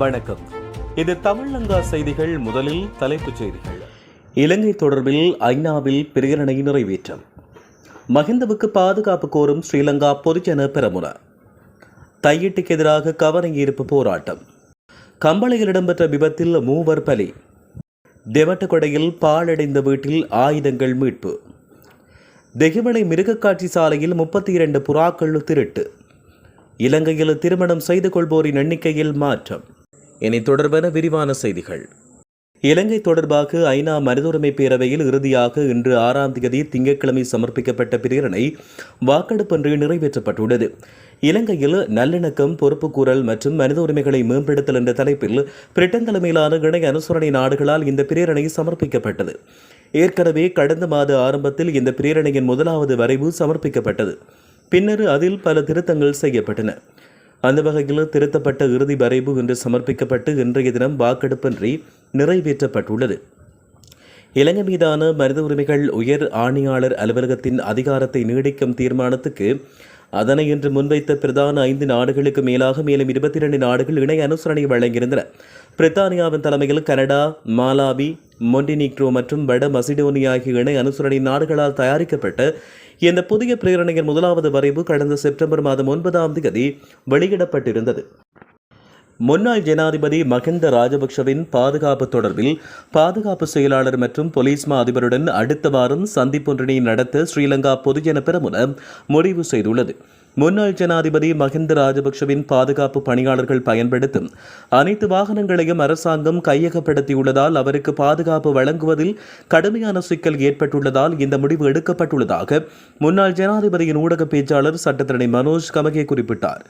வணக்கம். இது தமிழங்கா செய்திகள் முதலில் தலைப்புச் செய்திகள். இலங்கை தொடர்பில் ஐநாவில் பிரேரணை நிறைவேற்றம். மஹிந்தவுக்கு பாதுகாப்பு கோரும் ஸ்ரீலங்கா பொதுஜன பெரமுன. தையிட்டுக்கு எதிராக கவனஈர்ப்பு போராட்டம். கம்பளையில் இடம்பெற்ற விபத்தில் மூவர் பலி. தெவட்டகொடையில் பாழடைந்த வீட்டில் ஆயுதங்கள் மீட்பு. தெகிமலை மிருகக்காட்சி சாலையில் முப்பத்தி இரண்டு புறாக்கள் திருட்டு. இலங்கையில் திருமணம் செய்து கொள்வோரின் எண்ணிக்கையில் மாற்றம். இனி தொடர்பான விரிவான செய்திகள். இலங்கை தொடர்பாக ஐநா மனிதுரிமை பேரவையில் இறுதியாக இன்று ஆறாம் தேதி திங்கட்கிழமை சமர்ப்பிக்கப்பட்ட பிரேரணை வாக்கெடுப்பின்றி நிறைவேற்றப்பட்டுள்ளது. இலங்கையில் நல்லிணக்கம் பொறுப்புக்கூறல் மற்றும் மனித உரிமைகளை மேம்படுத்தல் என்ற தலைப்பில் பிரிட்டன் தலைமையிலான இணை அனுசரணை நாடுகளால் இந்த பிரேரணை சமர்ப்பிக்கப்பட்டது. ஏற்கனவே கடந்த மாத ஆரம்பத்தில் இந்த பிரேரணையின் முதலாவது வரைவு சமர்ப்பிக்கப்பட்டது. பின்னர் அதில் பல திருத்தங்கள் செய்யப்பட்டன. அந்த வகையில் திருத்தப்பட்ட இறுதி வரைவு இன்று சமர்ப்பிக்கப்பட்டு இன்றைய தினம் வாக்கெடுப்பின்றி நிறைவேற்றப்பட்டுள்ளது. இலங்கை மீதான மனித உரிமைகள் உயர் ஆணையாளர் அலுவலகத்தின் அதிகாரத்தை நீடிக்கும் தீர்மானத்துக்கு அதனை இன்று முன்வைத்த பிரதான ஐந்து நாடுகளுக்கு மேலாக மேலும் இருபத்தி இரண்டு நாடுகள் இணை அனுசரணை வழங்கியிருந்தன. பிரித்தானியாவின் தலைமையில் கனடா மாலாவி மொண்டினிக்ரோ மற்றும் வட மசிடோனியா ஆகிய இணை அனுசரணை நாடுகளால் தயாரிக்கப்பட்ட இந்த புதிய பிரேரணையின் முதலாவது வரைவு கடந்த செப்டம்பர் மாதம் ஒன்பதாம் தேதி வெளியிடப்பட்டிருந்தது. முன்னாள் ஜனாதிபதி மஹிந்த ராஜபக்ஷவின் பாதுகாப்பு தொடர்பில் பாதுகாப்பு செயலாளர் மற்றும் போலீஸ் மா அதிபருடன் அடுத்த வாரம் சந்திப்பொன்றினை நடத்த ஸ்ரீலங்கா பொதுஜன பெரமுன முடிவு செய்துள்ளது. முன்னாள் ஜனாதிபதி மஹிந்த ராஜபக்ஷவின் பாதுகாப்பு பணியாளர்கள் பயன்படுத்தும் அனைத்து வாகனங்களையும் அரசாங்கம் கையகப்படுத்தியுள்ளதால் அவருக்கு பாதுகாப்பு வழங்குவதில் கடுமையான சிக்கல் ஏற்பட்டுள்ளதால் இந்த முடிவு எடுக்கப்பட்டுள்ளதாக முன்னாள் ஜனாதிபதியின் ஊடக பேச்சாளர் சட்டத்தரணி மனோஜ் கமகே குறிப்பிட்டார்.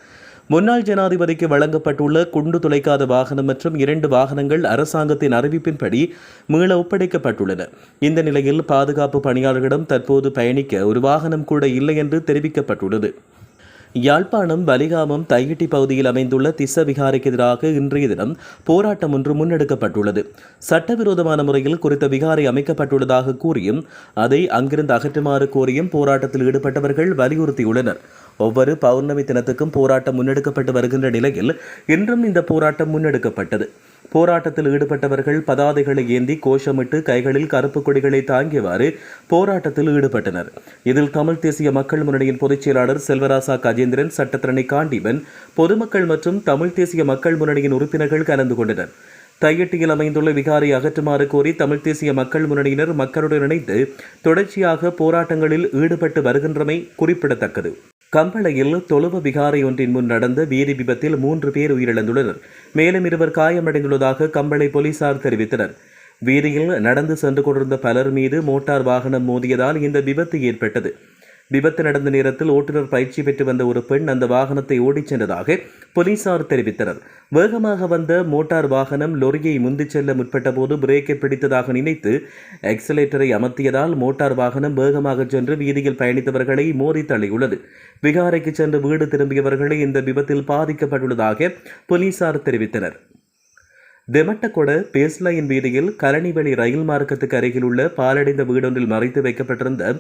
முன்னாள் ஜனாதிபதிக்கு வழங்கப்பட்டுள்ள குண்டு துளைக்காத வாகனம் மற்றும் இரண்டு வாகனங்கள் அரசாங்கத்தின் அறிவிப்பின்படி மீள ஒப்படைக்கப்பட்டுள்ளன. இந்த நிலையில் பாதுகாப்பு பணியாளர்களிடம் தற்போது பயணிக்க ஒரு வாகனம் கூட இல்லை என்று தெரிவிக்கப்பட்டுள்ளது. யாழ்ப்பாணம் பலிகாமம் தையிட்டி பகுதியில் அமைந்துள்ள திச விகாரைக்கு எதிராக இன்றைய தினம் போராட்டம் ஒன்று முன்னெடுக்கப்பட்டுள்ளது. சட்டவிரோதமான முறையில் குறித்த விகாரை அமைக்கப்பட்டுள்ளதாக கூறியும் அதை அங்கிருந்து அகற்றுமாறு கோரியும் போராட்டத்தில் ஈடுபட்டவர்கள் வலியுறுத்தியுள்ளனர். ஒவ்வொரு பௌர்ணமி தினத்துக்கும் போராட்டம் முன்னெடுக்கப்பட்டு வருகின்ற நிலையில் இன்றும் இந்த போராட்டம் முன்னெடுக்கப்பட்டது. போராட்டத்தில் ஈடுபட்டவர்கள் பதாதைகளை ஏந்தி கோஷமிட்டு கைகளில் கருப்பு கொடிகளை தாங்கியவாறு போராட்டத்தில் ஈடுபட்டனர். இதில் தமிழ் தேசிய மக்கள் முன்னணியின் பொதுச் செயலாளர் செல்வராசா கஜேந்திரன் சட்டத்திரணி காண்டீபன் பொதுமக்கள் மற்றும் தமிழ் தேசிய மக்கள் முன்னணியின் உறுப்பினர்கள் கலந்து கொண்டனர். தையட்டியில் அமைந்துள்ள விகாரை அகற்றுமாறு கோரி தமிழ் தேசிய மக்கள் முன்னணியினர் மக்களுடன் இணைந்து தொடர்ச்சியாக போராட்டங்களில் ஈடுபட்டு வருகின்றமை குறிப்பிடத்தக்கது. கம்பளையில் தொழுவ விகாரை ஒன்றின் முன் நடந்த வீதி விபத்தில் மூன்று பேர் உயிரிழந்துள்ளனர். மேலும் இருவர் காயமடைந்துள்ளதாக கம்பளை போலீசார் தெரிவித்தனர். வீதியில் நடந்து சென்று கொண்டிருந்த பலர் மீது மோட்டார் வாகனம் மோதியதால் இந்த விபத்து ஏற்பட்டது. விபத்து நடந்த நேரத்தில் ஓட்டுநர் பயிற்சி பெற்று வந்த ஒரு பெண் அந்த வாகனத்தை ஓடிச் சென்றதாக போலீசார் தெரிவித்தனர். வேகமாக வந்த மோட்டார் வாகனம் லொரியை முந்திச் செல்ல முற்பட்ட போது பிரேக்கை பிடித்ததாக நினைத்து எக்ஸலேட்டரை அமர்த்தியதால் மோட்டார் வாகனம் வேகமாக சென்று வீதியில் பயணித்தவர்களை மோதி தள்ளியுள்ளது. விகாரைக்கு சென்று வீடு திரும்பியவர்களை இந்த விபத்தில் பாதிக்கப்பட்டுள்ளதாக போலீசார் தெரிவித்தனர். தெமட்டகொட பேஸ்லைன் வீதியில் கலனிவெளி ரயில் மார்க்கத்துக்கு அருகில் உள்ள பாலடைந்த வீடொன்றில் மறைத்து வைக்கப்பட்டிருந்த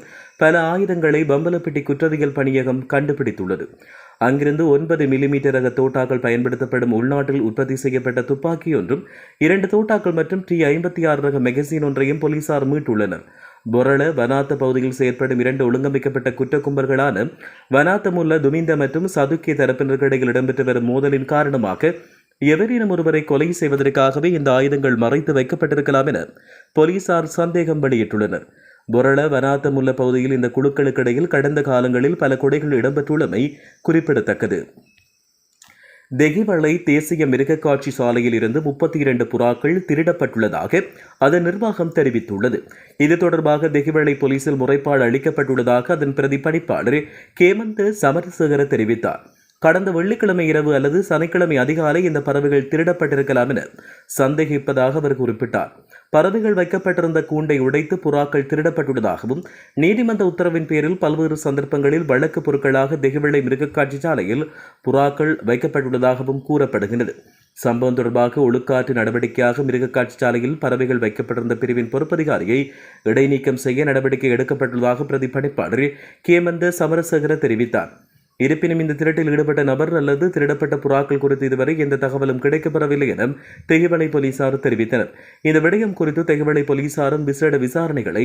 பல ஆயுதங்களை பம்பலப்பட்டி குற்றவியல் பணியகம் கண்டுபிடித்துள்ளது. அங்கிருந்து ஒன்பது மில்லிமீட்டர் ரக தோட்டாக்கள் பயன்படுத்தப்படும் உள்நாட்டில் உற்பத்தி செய்யப்பட்ட துப்பாக்கி ஒன்றும் இரண்டு தோட்டாக்கள் மற்றும் டி ஐம்பத்தி ஆறு ரக மெகசின் ஒன்றையும் போலீசார் மீட்டுள்ளனர். பொரள வனாத்த பகுதியில் செயற்படும் இரண்டு ஒழுங்கமைக்கப்பட்ட குற்ற கும்பல்களான வனாத்தமுல்ல துமிந்த மற்றும் சதுக்கிய தரப்பினர்களிடையில் இடம்பெற்று வரும் மோதலின் காரணமாக எவரேனும் ஒருவரை கொலை செய்வதற்காகவே இந்த ஆயுதங்கள் மறைத்து வைக்கப்பட்டிருக்கலாம் என போலீசார் சந்தேகம் வெளியிட்டுள்ளனர். பொரள வனாத்தமுல்ல பகுதியில் இந்த குழுக்களுக்கிடையில் கடந்த காலங்களில் பல கொடைகள் இடம்பெற்றுள்ளமை குறிப்பிடத்தக்கது. தெகிவளை தேசிய மிருகக்காட்சி சாலையில் இருந்து முப்பத்தி இரண்டு புறாக்கள் திருடப்பட்டுள்ளதாக அதன் நிர்வாகம் தெரிவித்துள்ளது. இது தொடர்பாக தெகிவளை போலீசில் முறைப்பாடு அளிக்கப்பட்டுள்ளதாக அதன் பிரதிபலிப்பாளர் கேமந்த் சமரசேகர தெரிவித்தார். கடந்த வெள்ளிக்கிழமை இரவு அல்லது சனிக்கிழமை அதிகாலை இந்த பறவைகள் திருடப்பட்டிருக்கலாம் என சந்தேகிப்பதாக அவர் குறிப்பிட்டார். பறவைகள் வைக்கப்பட்டிருந்த கூண்டை உடைத்து புறாக்கள் திருடப்பட்டுள்ளதாகவும் நீதிமன்ற உத்தரவின் பேரில் பல்வேறு சந்தர்ப்பங்களில் வழக்கு பொருட்களாக திகவிளை மிருகக்காட்சி சாலையில் புறாக்கள் வைக்கப்பட்டுள்ளதாகவும் கூறப்படுகின்றது. சம்பவம் தொடர்பாக ஒழுக்காற்று நடவடிக்கையாக மிருகக்காட்சி சாலையில் பறவைகள் வைக்கப்பட்டிருந்த பிரிவின் பொறுப்பதிகாரியை இடைநீக்கம் செய்ய நடவடிக்கை எடுக்கப்பட்டுள்ளதாக பிரதிபலிப்பாளர் கேமந்த சமரசேகர தெரிவித்தார். இருப்பினும் இந்த திருட்டில் ஈடுபட்ட நபர் அல்லது திருடப்பட்ட புறாக்கள் குறித்து இதுவரை எந்த தகவலும் கிடைக்கப்பெறவில்லை என தெகுவளை போலீசார் தெரிவித்தனர். இந்த விடயம் குறித்து தெகுவளை போலீசாரும் விசேட விசாரணைகளை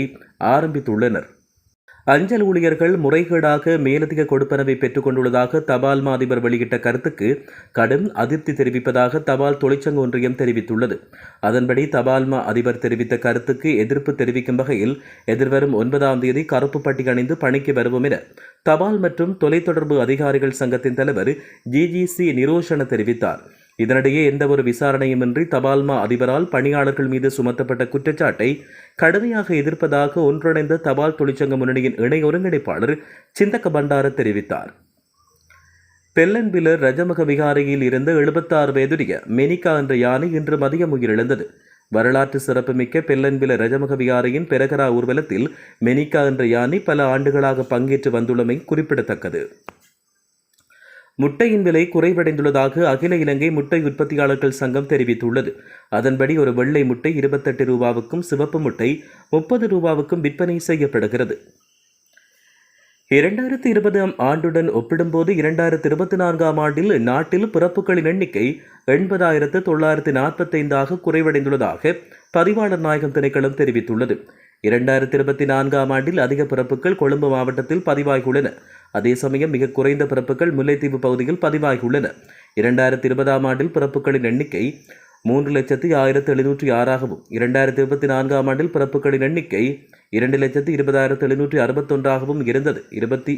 ஆரம்பித்துள்ளனர். அஞ்சல் ஊழியர்கள் முறைகேடாக மேலதிக கொடுப்பனவை பெற்றுக் கொண்டுள்ளதாக தபால் மாதிபர் வெளியிட்ட கருத்துக்கு கடும் அதிருப்தி தெரிவிப்பதாக தபால் தொழிற்சங்க ஒன்றியம் தெரிவித்துள்ளது. அதன்படி தபால் மா அதிபர் தெரிவித்த கருத்துக்கு எதிர்ப்பு தெரிவிக்கும் வகையில் எதிர்வரும் ஒன்பதாம் தேதி கருப்பு பட்டி அணிந்து பணிக்கு வருவோம் என தபால் மற்றும் தொலைத்தொடர்பு அதிகாரிகள் சங்கத்தின் தலைவர் ஜிஜிசி நிரோஷன தெரிவித்தார். இதனிடையே எந்தவொரு விசாரணையுமின்றி தபால்மா அதிபரால் பணியாளர்கள் மீது சுமத்தப்பட்ட குற்றச்சாட்டை கடுமையாக எதிர்ப்பதாக ஒன்றிணைந்த தபால் தொழிற்சங்க முன்னணியின் இணை ஒருங்கிணைப்பாளர் சிந்தக்க பண்டார தெரிவித்தார். பெல்லன்பிலர் ரஜமக விகாரையில் இருந்த எழுபத்தாறு வயதுடைய மெனிகா என்ற யானை இன்று மதியம் உயிரிழந்தது. வரலாற்று சிறப்புமிக்க பெல்லன்பில ரஜமக விகாரையின் பெரகரா ஊர்வலத்தில் மெனிகா என்ற யானை பல ஆண்டுகளாக பங்கேற்று வந்துள்ளமை குறிப்பிடத்தக்கது. முட்டையின் விலை குறைவடைந்துள்ளதாக அகில இலங்கை முட்டை உற்பத்தியாளர்கள் சங்கம் தெரிவித்துள்ளது. அதன்படி ஒரு வெள்ளை முட்டை இருபத்தெட்டு ரூபாவுக்கும் சிவப்பு முட்டை முப்பது ரூபாவுக்கும் விற்பனை செய்யப்படுகிறது. இரண்டாயிரத்தி இருபதாம் ஆண்டுடன் ஒப்பிடும்போது இரண்டாயிரத்தி இருபத்தி நான்காம் ஆண்டில் நாட்டில் பிறப்புகளின் எண்ணிக்கை எண்பதாயிரத்து தொள்ளாயிரத்து நாற்பத்தைந்தாக குறைவடைந்துள்ளதாக பதிவாளர் நாயகம் திணைக்களம் தெரிவித்துள்ளது. இரண்டாயிரத்தி இருபத்தி நான்காம் ஆண்டில் அதிக பிறப்புகள் கொழும்பு மாவட்டத்தில் பதிவாகியுள்ளன. அதே சமயம் மிக குறைந்த பிறப்புகள் முல்லைத்தீவு பகுதியில் பதிவாகியுள்ளன. இரண்டாயிரத்தி இருபதாம் ஆண்டில் பிறப்புகளின் எண்ணிக்கை மூன்று லட்சத்தி ஆயிரத்தி எழுநூற்றி ஆறாகவும் இரண்டாயிரத்தி இருபத்தி நான்காம் ஆண்டில் பிறப்புகளின் எண்ணிக்கை இரண்டு லட்சத்தி இருபதாயிரத்து எழுநூற்றி அறுபத்தொன்றாகவும் இருந்தது. இருபத்தி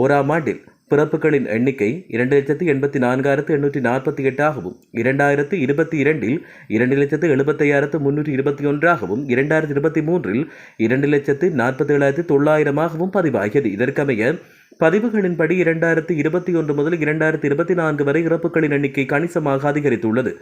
ஓராம் ஆண்டில் பிறப்புகளின் எண்ணிக்கை இரண்டு லட்சத்தி எண்பத்தி நான்காயிரத்து எண்ணூற்றி நாற்பத்தி எட்டாகவும் இரண்டாயிரத்து இருபத்தி இரண்டில் இரண்டு லட்சத்து எழுபத்தையாயிரத்து முன்னூற்றி இருபத்தி ஒன்றாகவும் இரண்டாயிரத்தி இருபத்தி மூன்றில் இரண்டு லட்சத்து நாற்பத்தி ஏழாயிரத்து தொள்ளாயிரமாகவும் பதிவாகியது. இதற்கமைய பதிவுகளின்படி இரண்டாயிரத்தி இருபத்தி ஒன்று முதல் இரண்டாயிரத்தி இருபத்தி நான்கு வரை இறப்புகளின் எண்ணிக்கை கணிசமாக அதிகரித்துள்ளது.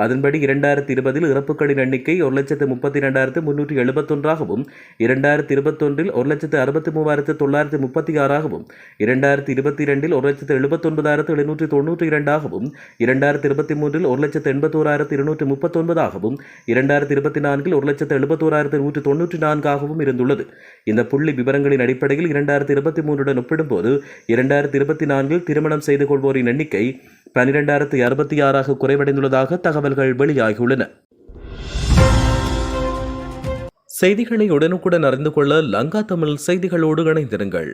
அதன்படி இரண்டாயிரத்தி இருபதில் இறப்புகளின் எண்ணிக்கை ஒரு லட்சத்து முப்பத்தி ரெண்டாயிரத்து முன்னூற்றி எழுபத்தொன்றாகவும் இரண்டாயிரத்தி இருபத்தொன்றில் ஒரு லட்சத்து அறுபத்தி மூவாயிரத்து தொள்ளாயிரத்து முப்பத்தி ஆறாகவும் இரண்டாயிரத்தி இருபத்தி இரண்டில் ஒரு லட்சத்து எழுபத்தொன்பதாயிரத்து எழுநூற்றி தொண்ணூற்றி இரண்டாகவும் இரண்டாயிரத்தி இருபத்தி மூன்றில் ஒரு லட்சத்து எண்பத்தோராயிரத்து இருநூற்றி முப்பத்தொன்பதாகவும் இரண்டாயிரத்தி இருபத்தி நான்கில் ஒரு லட்சத்து எழுபத்தோராயிரத்து நூற்றி தொண்ணூற்றி நான்காகவும் இருந்துள்ளது. இந்த புள்ளி விவரங்களின் அடிப்படையில் இரண்டாயிரத்தி இருபத்தி மூன்றுடன் ஒப்பிடும்போது இரண்டாயிரத்தி இருபத்தி நான்கில் திருமணம் செய்து கொள்வோரின் எண்ணிக்கை பனிரெண்டாயிரத்து அறுபத்தி ஆறாக குறைவடைந்துள்ளதாக தகவல் தகவல்கள் வெளியாகியுள்ளன. செய்திகளை உடனுக்குடன் அறிந்து கொள்ள லங்கா தமிழ் செய்திகளோடு இணைந்திருங்கள்.